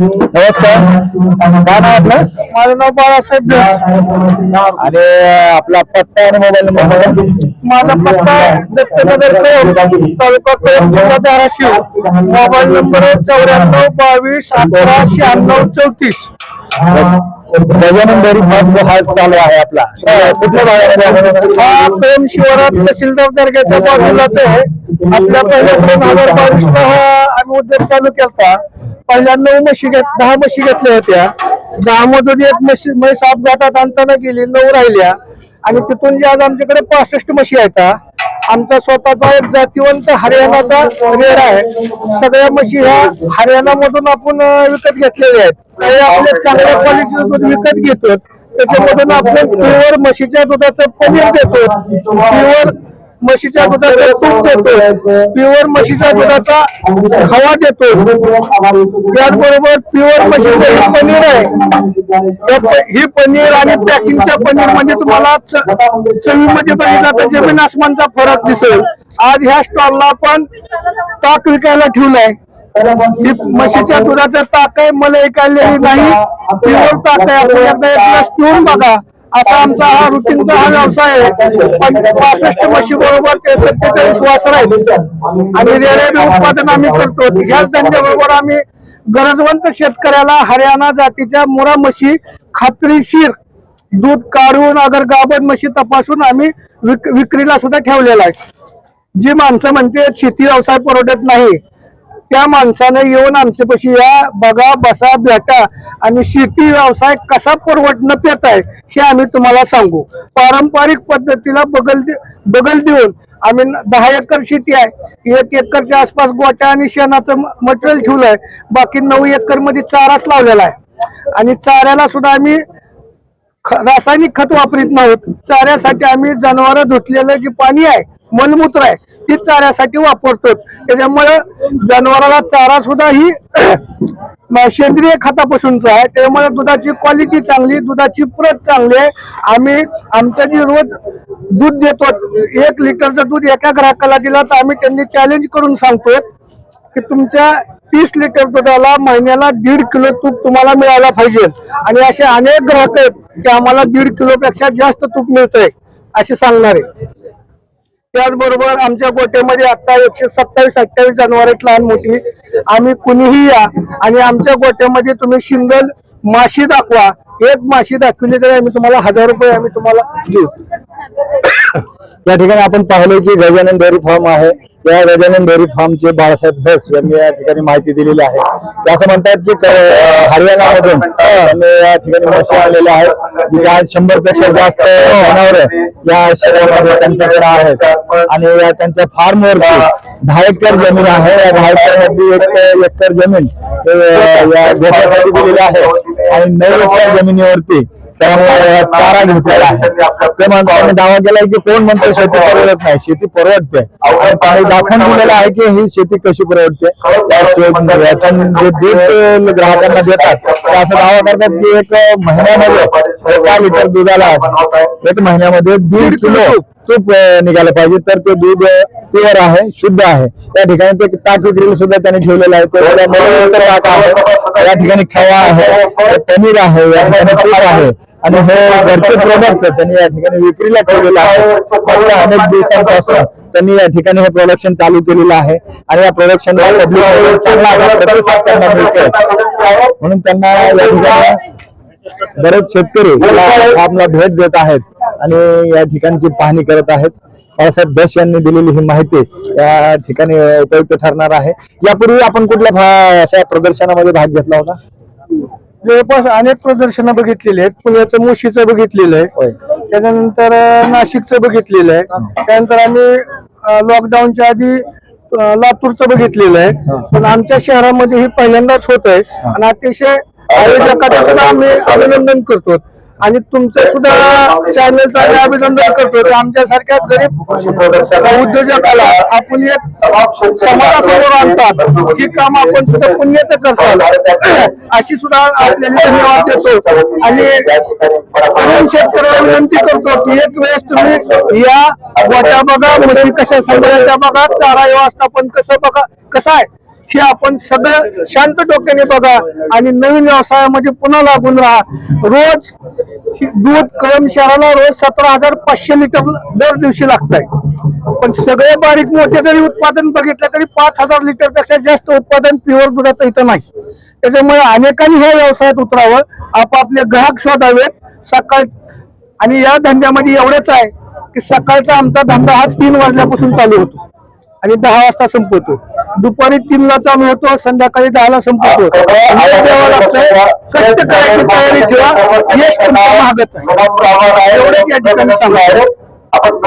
नमस्कार. काय नाव आपलं? माझं नाव बाळासाहेब. आणि आपला पत्ता आणि मोबाईल नंबर. माझा पत्ता दत्तनगर तालुका जिल्हा धाराशिव. मोबाईल नंबर चौऱ्याण्णव बावीस अकरा शहाण्णव चौतीस. जो हा चालू आहे आपला. कुठल्या भागामध्ये? हा कळम शिवारात तहसीलदार दर्ग्याच्या बाजूलाच आहे. आपल्या पहिल्या दोन हजार बावीस ला हा आम्ही उद्योग चालू केलता. पहिल्या नऊ म्हशी घेत दहा म्हशी घेतल्या होत्या. दहा मधून एक म्हशी म्हैस अपघातात आणताना गेली नऊ राहिल्या. आणि तिथून जे आज आमच्याकडे पासष्ट म्हशी आहेत आमचा स्वतःचा एक जातीवंत हरियाणाचा रेड आहे. सगळ्या म्हशी ह्या हरियाणा मधून आपण विकत घेतलेल्या आहेत. काही आपले चांगल्या क्वालिटीचं दूध विकत घेतो त्याच्यामधून आपण प्युअर म्हशीच्या दुधाचं पनीर देतो प्युअर म्हशीच्या दुधाचं तूप देतो प्युअर म्हशीच्या दुधाचा खवा देतो त्याचबरोबर प्युअर म्हशीचं हे पनीर आहे. ही पनीर आणि पॅकिंगच्या पनीर म्हणजे तुम्हाला चवीमध्ये बघितला तर जमीन आसमानचा फरक दिसेल. आज ह्या स्टॉलला आपण ताक विकायला ठेवलाय. म्हशीच्या दुधाचं ताक आहे मला ऐकायलेली नाही. प्युअर ताक आहे. आपण एकदा एक ग्लास पिऊन बघा. असा आमचा हा रुटीनचा हा व्यवसाय आहे. पण पासष्ट म्हशी बरोबर ते सत्तेचाळीस वासर आहेत. आणि रेल्वे उत्पादन आम्ही करतो. ह्याच धंद्याबरोबर आम्ही गरजवंत शेतकऱ्याला हरियाणा जातीच्या मुरा म्हशी खात्रीशीर दूध काढून अगर गाभण म्हशी तपासून आम्ही विक विक्रीला सुद्धा ठेवलेला आहे. जी माणसं म्हणते शेती व्यवसाय परवडत नाही. त्या माणसाने येऊन आमच्यापाशी या बघा बसा भेटा आणि शेती व्यवसाय कसा परवडणं पेत आहे हे आम्ही तुम्हाला सांगू. पारंपरिक पद्धतीला बगल दे- बगल देऊन आम्ही दहा एकर शेती आहे. एक एकरच्या आसपास गोट्या आणि शेणाचं मटेरियल ठेवलंय बाकी नऊ एकरमध्ये चाराच लावलेला आहे. आणि चाऱ्याला सुद्धा आम्ही ख- रासायनिक खत वापरीत नाहीत. चाऱ्यासाठी आम्ही जनावर धुतलेलं जे पाणी आहे मलमूत्र आहे ती चाऱ्यासाठी वापरतो त्याच्यामुळे जनावराला चारा सुद्धा ही सेंद्रिय खतापासूनचा आहे. त्यामुळे दुधाची क्वालिटी चांगली दुधाची प्रत चांगली आहे. आम्ही आमचं जी रोज दूध देतो एक लिटरचं दूध एका ग्राहकाला दिला तर आम्ही त्यांनी चॅलेंज करून सांगतोय की तुमच्या तीस लिटर दुधाला महिन्याला दीड किलो तूप तुम्हाला मिळायला पाहिजे. आणि असे अनेक ग्राहक आहेत की आम्हाला दीड किलोपेक्षा जास्त तूप मिळतंय असे सांगणारे. त्याचबरोबर आमच्या गोट्यामध्ये आता एकशे सत्तावीस अठ्ठावीस जनावर आहेत लहान मोठी. आम्ही कुणीही या आणि आमच्या गोट्यामध्ये तुम्ही शिंगल माशी दाखवा. एक माशी दाखवली तरी आम्ही तुम्हाला हजार रुपये आम्ही तुम्हाला देऊ. या ठिकाणी आपण पाहिलं की गजानन डेअरी फार्म आहे. या गजानन डेअरी फार्मचे बाळासाहेब धस यांनी या ठिकाणी माहिती दिलेली आहे. ते असं म्हणतात की हरियाणामधून त्यांनी या ठिकाणी म्हशी आलेल्या आहेत जी आज शंभरपेक्षा जास्त जनावर या शहरामध्ये त्यांच्याकडे आहेत. आणि या त्यांच्या फार्म दहा एकर जमीन आहे. या दहा एकर मधली एक एकर जमीन या गोठ्यासाठी दिलेली आहे. आणि नऊ एकर जमिनीवरती त्यामुळे चारा घेतलेला आहे ते म्हणतात दावा केलाय की कोण म्हणतो शेती परवडत नाही. शेती परवडते. त्यांनी दाखवून दिलेलं आहे की ही शेती कशी परवडते. जे दूध ग्राहकांना देतात. ते असं दावा करतात की एक महिन्यामध्ये एका लिटर दुधाला एक महिन्यामध्ये दीड किलो तूप निघालं पाहिजे. तर ते दूध प्युअर आहे शुद्ध आहे. त्या ठिकाणी ते ताक विक्रीला सुद्धा त्यांनी ठेवलेलं आहे. ताक आहे या ठिकाणी खवा आहे पनीर आहे या ठिकाणी तूप आहे. आणि हे घरचे प्रोडक्ट त्यांनी या ठिकाणी विक्रीला ठेवलेलं आहे. फक्त अनेक दिवसांपासून त्यांनी या ठिकाणी हे प्रोडक्शन चालू केलेलं आहे. आणि या प्रोडक्शनला पब्लिक चांगला प्रतिसाद त्यांना मिळतोय. म्हणून त्यांना या ठिकाणी बरेच शेतकरी आपला भेट देत आहेत आणि या ठिकाणची पाहणी करत आहेत. बाळासाहेब दस यांनी दिलेली ही माहिती या ठिकाणी उपयुक्त ठरणार आहे. यापूर्वी आपण कुठल्या अशा प्रदर्शनामध्ये भाग घेतला होता? जवळपास अनेक प्रदर्शनं बघितलेली आहेत. पुण्याचं मुशीचं बघितलेलं आहे. अं, नाशिकचं बघितलेलं आहे. त्यानंतर आम्ही लॉकडाऊनच्या आधी लातूरचं बघितलेलं आहे. पण आमच्या शहरामध्ये हे पहिल्यांदाच होत आहे आणि अतिशय आयोजकाचं आम्ही अभिनंदन करतो. आणि तुमचं सुद्धा चॅनलचं आम्ही अभिनंदन करतो की आमच्यासारख्या गरीब उद्योजकाला आपण एक समाजासमोर आणतात ही काम आपण सुद्धा पुण्याचं करतो अशी सुद्धा आपल्याला धन्यवाद देतो. आणि तरुण शेतकऱ्याला विनंती करतो की एक वेळेस तुम्ही या गोट्या बघा म्हशी कशा सांभाळायच्या बघा चारा व्यवस्थापन कसं बघा कसं आहे हे आपण सगळं शांत डोक्याने बघा आणि नवीन व्यवसायामध्ये पुन्हा लागून राहा. रोज दूध कळम शहराला रोज सतरा हजार पाचशे लिटर दर दिवशी लागत आहे पण सगळे बारीक मोठे जरी उत्पादन बघितलं तरी पाच हजार लिटरपेक्षा जास्त उत्पादन प्युअर दुधाचं इथं नाही. त्याच्यामुळे अनेकांनी ह्या व्यवसायात उतरावं आपापले ग्राहक शोधावेत सकाळ आणि या धंद्यामध्ये एवढंच आहे की सकाळचा आमचा धंदा हा तीन वाजल्यापासून चालू होतो. आणि दहा वाजता संपवतो. दुपारी तीनला चालू होतो संध्याकाळी दहाला संपवतो. कष्ट करायची तयारी ठेवा. यश तुमचं महागच आहे. एवढंच या ठिकाणी आपण